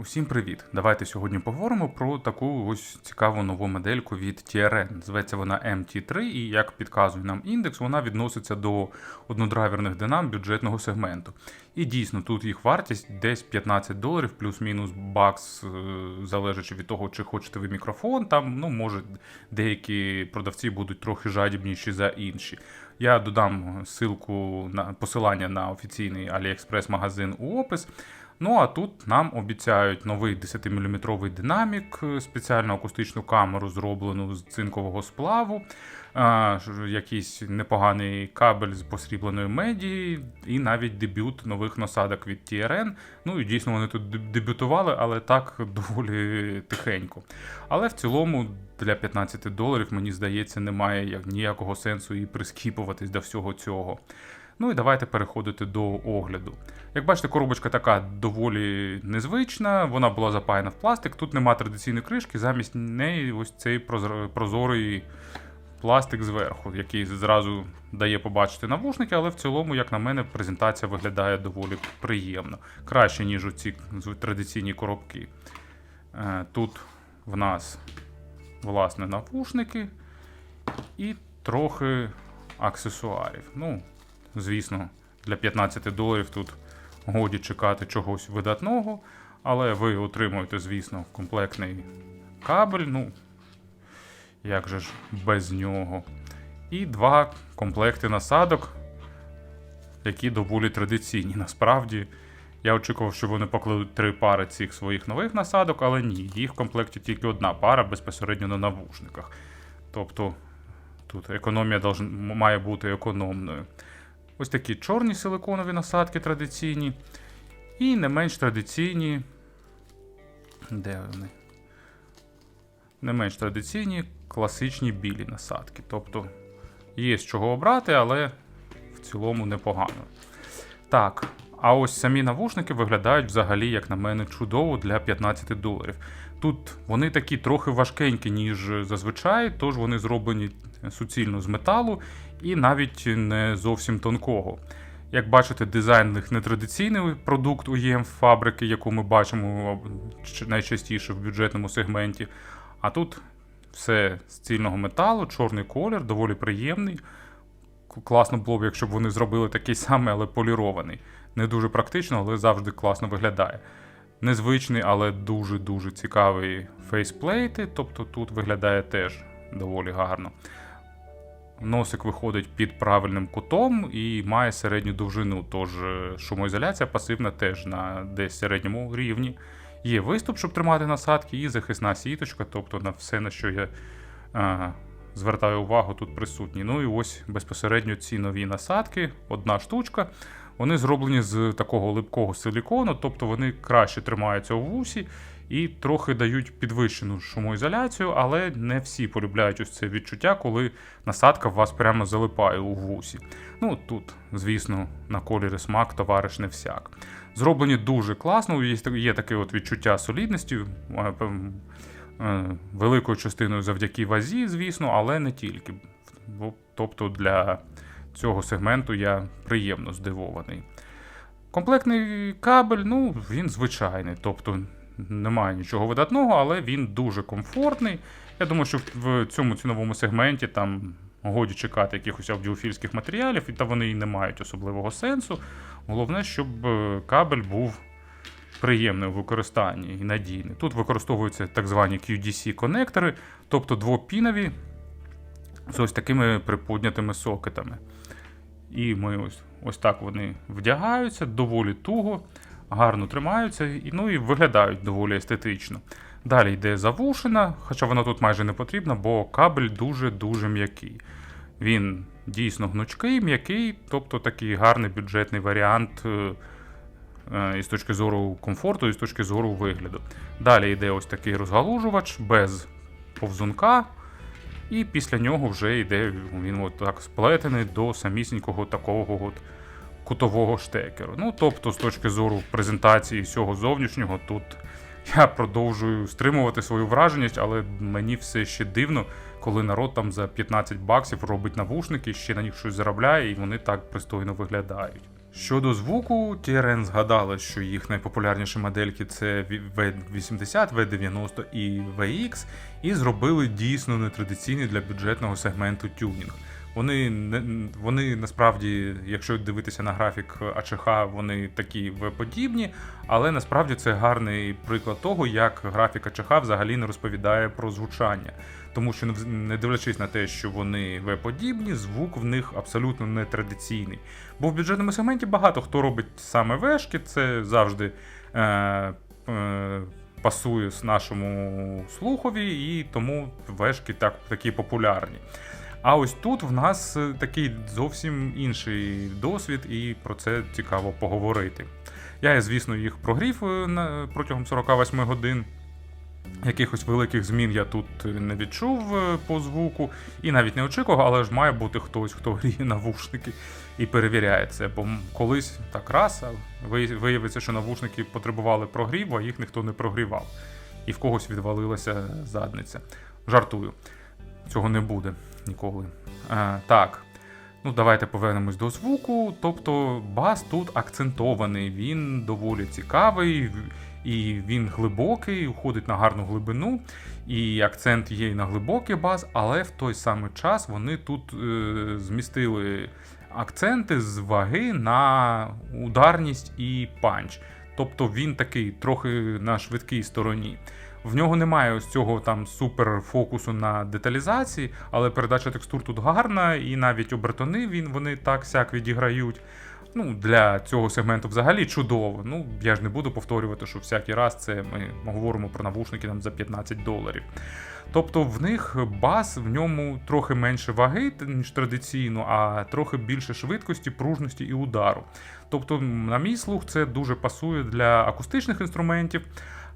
Усім привіт! Давайте сьогодні поговоримо про таку ось цікаву нову модельку від TRN. Зветься вона MT3, і як підказує нам індекс, вона відноситься до однодрайверних динам бюджетного сегменту. І дійсно, тут їх вартість десь 15 доларів, плюс-мінус бакс, е, залежачи від того, чи хочете ви мікрофон. Там, ну, може, деякі продавці будуть трохи жадібніші за інші. Я додам ссылку на посилання на офіційний AliExpress магазин у опис. Ну а тут нам обіцяють новий 10-мм динамік, е, спеціальну акустичну камеру, зроблену з цинкового сплаву, а, якийсь непоганий кабель з посрібленої меді, і навіть дебют нових насадок від TRN. Ну і дійсно вони тут дебютували, але так доволі тихенько. Але в цілому для 15 доларів, мені здається, немає ніякого сенсу і прискіпуватись до всього цього. Ну і давайте переходити до огляду. Як бачите, коробочка така доволі незвична, вона була запаяна в пластик. Тут нема традиційної кришки, замість неї ось цей прозорий пластик зверху, який зразу дає побачити навушники, але в цілому, як на мене, презентація виглядає доволі приємно. Краще, ніж у ці традиційні коробки. Е, Тут в нас власне навушники і трохи аксесуарів. Ну, звісно, для 15 доларів тут годі чекати чогось видатного, але ви отримуєте, звісно, комплектний кабель, ну, як же ж без нього. І два комплекти насадок, які доволі традиційні. Насправді, я очікував, що вони покладуть три пари цих своїх нових насадок, але ні, їх в комплекті тільки одна пара безпосередньо на навушниках. Тобто тут економія має бути економною. Ось такі чорні силиконові насадки традиційні. І не менш традиційні. Де вони? Не менш традиційні класичні білі насадки. Тобто є з чого обрати, але в цілому непогано. Так, а ось самі навушники виглядають взагалі, як на мене, чудово для 15 доларів. Тут вони такі трохи важкенькі, ніж зазвичай, тож вони зроблені суцільно з металу і навіть не зовсім тонкого. Як бачите, дизайн них не традиційний продукт УЄМ фабрики, яку ми бачимо найчастіше в бюджетному сегменті. А тут все з цільного металу, чорний колір, доволі приємний. Класно було б, якщо б вони зробили такий самий, але полірований. Не дуже практично, але завжди класно виглядає. Незвичний, але дуже-дуже цікавий фейсплейти, тобто тут виглядає теж доволі гарно. Носик виходить під правильним кутом і має середню довжину, тож е, шумоізоляція пасивна теж на десь середньому рівні. Є виступ, щоб тримати насадки, і захисна сіточка, тобто на все, на що я е, звертаю увагу, тут присутні. Ну і ось безпосередньо ці нові насадки, одна штучка. Вони зроблені з такого липкого силікону, тобто вони краще тримаються у вусі і трохи дають підвищену шумоізоляцію, але не всі полюбляють ось це відчуття, коли насадка в вас прямо залипає у вусі. Ну тут, звісно, на кольорі смак товариш не всяк. Зроблені дуже класно, є, таке от відчуття солідності. е, е, Великою частиною завдяки вазі, звісно, але не тільки. Тобто для цього сегменту я приємно здивований. Комплектний кабель, ну, він звичайний, тобто немає нічого видатного, але він дуже комфортний. Я думаю, що в цьому ціновому сегменті там годі чекати якихось аудіофільських матеріалів, та вони і не мають особливого сенсу. Головне, щоб е, кабель був приємний у використанні і надійний. Тут використовуються так звані QDC-конектори, тобто двопінові з ось такими приподнятими сокетами. І ми ось, ось так вони вдягаються доволі туго, гарно тримаються, і, ну і виглядають доволі естетично. Далі йде завушина, хоча вона тут майже не потрібна, бо кабель дуже-дуже м'який. Він дійсно гнучкий, м'який, тобто такий гарний бюджетний варіант е, е, і з точки зору комфорту, і з точки зору вигляду. Далі йде ось такий розгалужувач без повзунка, і після нього вже йде він от так сплетений до самісінького такого от кутового штекеру. Ну, тобто, з точки зору презентації всього зовнішнього, тут я продовжую стримувати свою враженість, але мені все ще дивно, коли народ там за 15 баксів робить навушники, ще на них щось заробляє, і вони так пристойно виглядають. Щодо звуку, TRN згадали, що їх найпопулярніші модельки це V80, V90 і VX, і зробили дійсно нетрадиційний для бюджетного сегменту тюнінг. Вони не вони насправді, якщо дивитися на графік АЧХ, вони такі В-подібні, але насправді це гарний приклад того, як графік АЧХ взагалі не розповідає про звучання. Тому що, не дивлячись на те, що вони В-подібні, звук в них абсолютно не традиційний. Бо в бюджетному сегменті багато хто робить саме вешки, це завжди. Е, е, Пасує нашому слухові, і тому вешки так, такі популярні. А ось тут в нас е, такий зовсім інший досвід, і про це цікаво поговорити. Я, звісно, їх прогрів е, протягом 48 годин. Якихось великих змін я тут не відчув е, по звуку, і навіть не очікував, але ж має бути хтось, хто гріє навушники і перевіряє це. Бо колись так раз виявиться, що навушники потребували прогріву, а їх ніхто не прогрівав. І в когось відвалилася задниця. Жартую, цього не буде ніколи. А, Так. Ну, давайте повернемось до звуку. Тобто бас тут акцентований, він доволі цікавий, і він глибокий, уходить на гарну глибину, і акцент є і на глибокий бас, але в той самий час вони тут е, змістили акценти з ваги на ударність і панч. Тобто він такий трохи на швидкій стороні. В нього немає ось цього там супер фокусу на деталізації, але передача текстур тут гарна, і навіть обертони він вони так сяк відіграють. Ну, Для цього сегменту взагалі чудово. Ну, я ж не буду повторювати, що всякий раз це ми говоримо про навушники там за 15 доларів. Тобто в них бас, в ньому трохи менше ваги, ніж традиційно, а трохи більше швидкості, пружності і удару. Тобто, на мій слух, це дуже пасує для акустичних інструментів.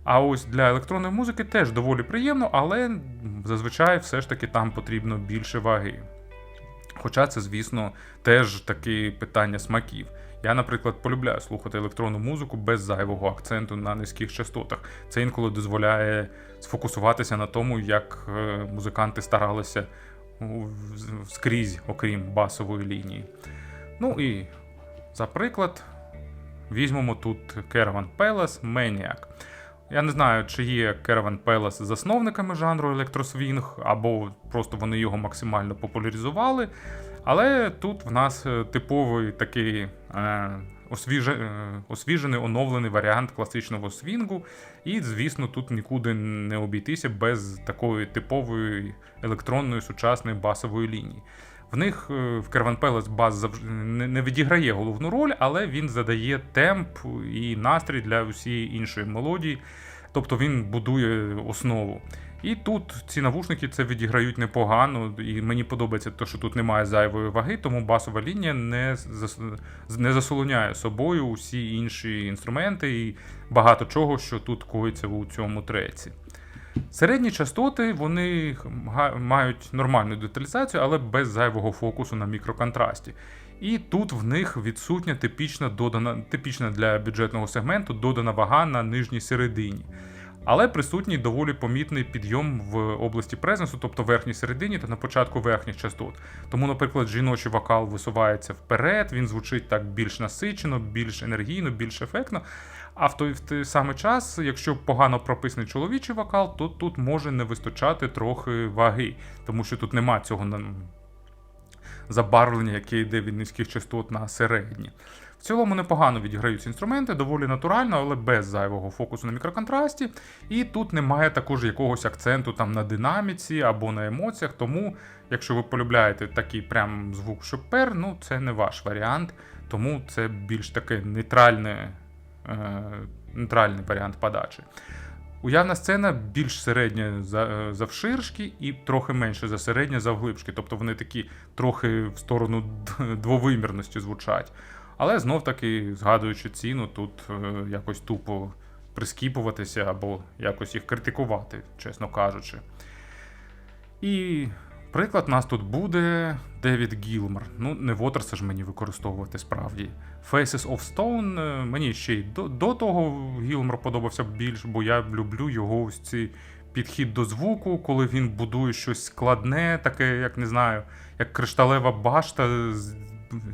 А ось для електронної музики теж доволі приємно, але зазвичай все ж таки там потрібно більше ваги. Хоча це, звісно, теж таке питання смаків. Я, наприклад, полюбляю слухати електронну музику без зайвого акценту на низьких частотах. Це інколи дозволяє сфокусуватися на тому, як е, музиканти старалися скрізь, окрім басової лінії. Ну і за приклад, візьмемо тут Caravan Palace Maniac. Я не знаю, чи є Caravan Palace засновниками жанру електросвінг, або просто вони його максимально популяризували. Але тут в нас е, типовий такий е, е, освіжений, оновлений варіант класичного свінгу. І, звісно, тут нікуди не обійтися без такої типової електронної сучасної басової лінії. В них е, в Caravan Palace бас не відіграє головну роль, але він задає темп і настрій для усієї іншої мелодії. Тобто він будує основу. І тут ці навушники це відіграють непогано, і мені подобається те, що тут немає зайвої ваги, тому басова лінія не не засолоняє собою усі інші інструменти і багато чого, що тут коїться у цьому треці. Середні частоти вони мають нормальну деталізацію, але без зайвого фокусу на мікроконтрасті. І тут в них відсутня типічна додана, типічна для бюджетного сегменту додана вага на нижній середині. Але присутній доволі помітний підйом в області презенсу, тобто верхній середині та на початку верхніх частот. Тому, наприклад, жіночий вокал висувається вперед, він звучить так більш насичено, більш енергійно, більш ефектно. А в той в той самий час, якщо погано прописаний чоловічий вокал, то тут може не вистачати трохи ваги, тому що тут нема цього забарвлення, яке йде від низьких частот на середні. В цілому непогано відіграються інструменти, доволі натурально, але без зайвого фокусу на мікроконтрасті. І тут немає також якогось акценту там на динаміці або на емоціях. Тому, якщо ви полюбляєте такий прям звук, що пер, ну це не ваш варіант, тому це більш таке нейтральне. Е, нейтральний варіант подачі. Уявна сцена більш середня е, завширшки і трохи менше за середня завглибшки. Тобто вони такі трохи в сторону двовимірності звучать. Але знов таки, згадуючи ціну, тут е, якось тупо прискіпуватися або якось їх критикувати, чесно кажучи. І Приклад нас тут буде Девід Гілмер. Ну, не Вотерса ж мені використовувати справді. Faces of Stone е, мені ще й до, до того Гілмер подобався більш, бо я люблю його ось цей підхід до звуку, коли він будує щось складне, таке, як не знаю, як кришталева башта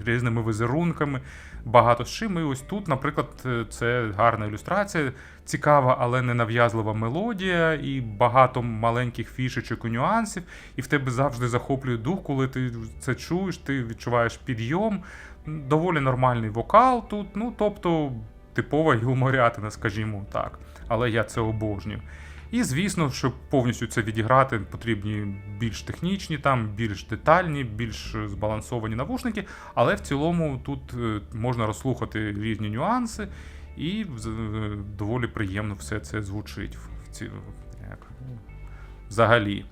різними візерунками, багато з чим. І ось тут, наприклад, е, це гарна ілюстрація, цікава, але не нав'язлива мелодія, і багато маленьких фішечок і нюансів. І в тебе завжди захоплює дух, коли ти це чуєш, ти відчуваєш підйом. Доволі нормальний вокал тут. Ну, тобто, типова гуморятина, скажімо так. Але я це обожнюю. І звісно, щоб повністю це відіграти, потрібні більш технічні, там більш детальні, більш збалансовані навушники. Але в цілому тут е, можна розслухати різні нюанси, і е, доволі приємно все це звучить взагалі.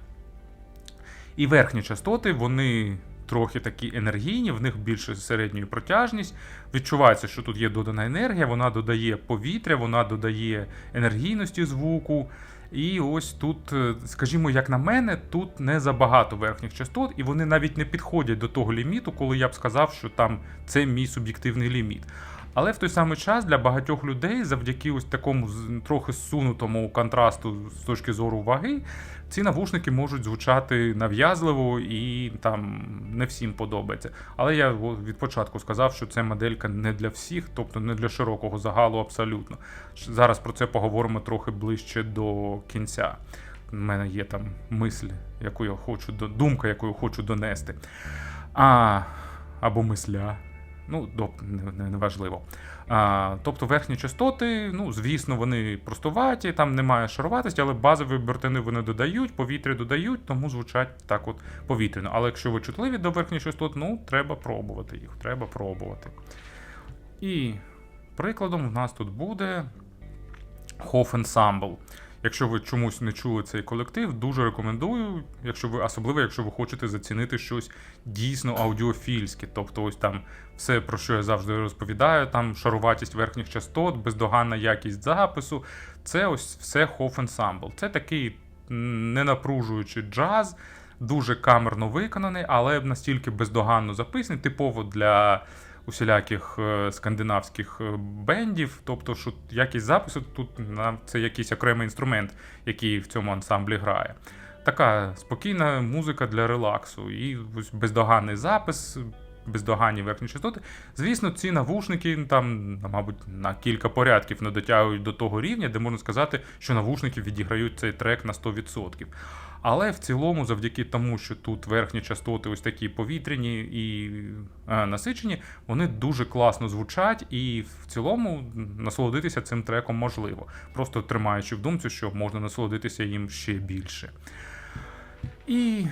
І верхні частоти, вони трохи такі енергійні, в них більше середньої протяжність. Відчувається, що тут є додана енергія, вона додає повітря, вона додає енергійності звуку. І ось тут, е, скажімо, як на мене, тут не забагато верхніх частот, і вони навіть не підходять до того ліміту, коли я б сказав, що там це мій суб'єктивний ліміт. Але в той самий час для багатьох людей, завдяки ось такому трохи зсунутому контрасту з точки зору ваги, ці навушники можуть звучати нав'язливо і там не всім подобається. Але я від початку сказав, що це моделька не для всіх, тобто не для широкого загалу абсолютно. Зараз про це поговоримо трохи ближче до кінця. У мене є там мисль, яку я хочу думка, яку я хочу донести. А, або мисля. Ну, доб- не, не, не важливо. А, тобто верхні частоти, ну, звісно, вони простуваті, там немає шаруватості, але базові бортини вони додають, повітря додають, тому звучать так от повітряно. Але якщо ви чутливі до верхніх частот, ну, треба пробувати їх, треба пробувати. І прикладом в нас тут буде Ensemble. Якщо ви чомусь не чули цей колектив, дуже рекомендую, якщо ви, особливо якщо ви хочете зацінити щось дійсно аудіофільське. Тобто, ось там все, про що я завжди розповідаю, там шаруватість верхніх частот, бездоганна якість запису. Це ось все Ensemble. Це такий ненапружуючий джаз, дуже камерно виконаний, але настільки бездоганно записаний, типово для усіляких е, скандинавських е, бендів. Тобто, що якість запису тут це якийсь окремий інструмент, який в цьому ансамблі грає. Така спокійна музика для релаксу. І ось бездоганний запис, бездоганні верхні частоти. Звісно, ці навушники там, мабуть, на кілька порядків не дотягують до того рівня, де можна сказати, що навушники відіграють цей трек на 100%. Але в цілому, завдяки тому, що тут верхні частоти ось такі повітряні і е, насичені, вони дуже класно звучать, і в цілому насолодитися цим треком можливо, просто тримаючи в думці, що можна насолодитися їм ще більше. І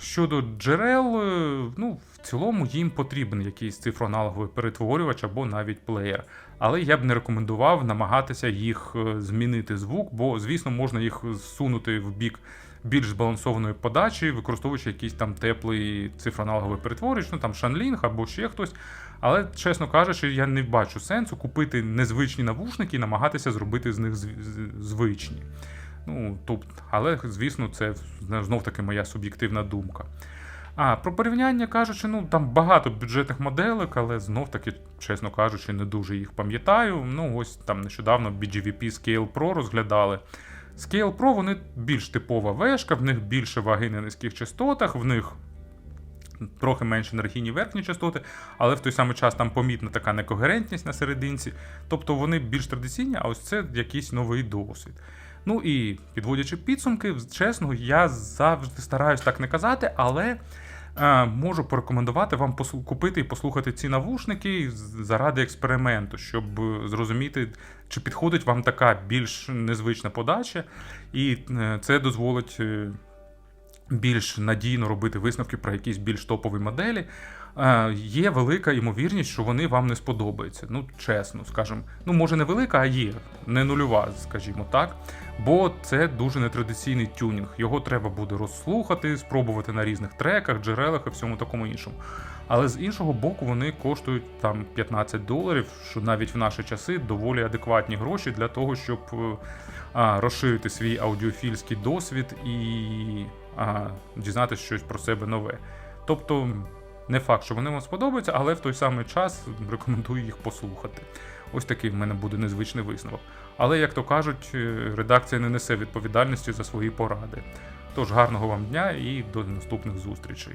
щодо джерел, е, ну, в цілому їм потрібен якийсь цифроаналоговий перетворювач або навіть плеєр. Але я б не рекомендував намагатися їх е, змінити звук, бо, звісно, можна їх зсунути в бік більш збалансованої подачі, використовуючи якийсь там теплий цифроаналоговий перетворювач, ну там Shanling або ще хтось. Але, чесно кажучи, я не бачу сенсу купити незвичні навушники і намагатися зробити з них зв- звичні. Ну, тобто, але, звісно, це знов таки моя суб'єктивна думка. А про порівняння кажучи, ну там багато бюджетних моделек, але знов таки, чесно кажучи, не дуже їх пам'ятаю. Ну, ось там нещодавно BGVP Scale Pro розглядали. Scale Pro вони більш типова вешка, в них більше ваги на низьких частотах, в них трохи менш енергійні верхні частоти, але в той самий час там помітна така некогерентність на серединці. Тобто вони більш традиційні, а ось це якийсь новий досвід. Ну і підводячи підсумки, чесно, я завжди стараюсь так не казати, але можу порекомендувати вам купити і послухати ці навушники заради експерименту, щоб е, зрозуміти, чи підходить вам така більш незвична подача, і е, це дозволить. Більш надійно робити висновки про якісь більш топові моделі, е, є велика ймовірність, що вони вам не сподобаються. Ну, чесно, скажімо. Ну, може, не велика, а є, не нульова, скажімо так. Бо це дуже нетрадиційний тюнінг. Його треба буде розслухати, спробувати на різних треках, джерелах і всьому такому іншому. Але з іншого боку, вони коштують там 15 доларів, що навіть в наші часи доволі адекватні гроші для того, щоб е, а, розширити свій аудіофільський досвід і а, дізнатися щось про себе нове. Тобто, не факт, що вони вам сподобаються, але в той самий час рекомендую їх послухати. Ось такий в мене буде незвичний висновок. Але, як то кажуть, е, редакція не несе відповідальності за свої поради. Тож гарного вам дня і до наступних зустрічей.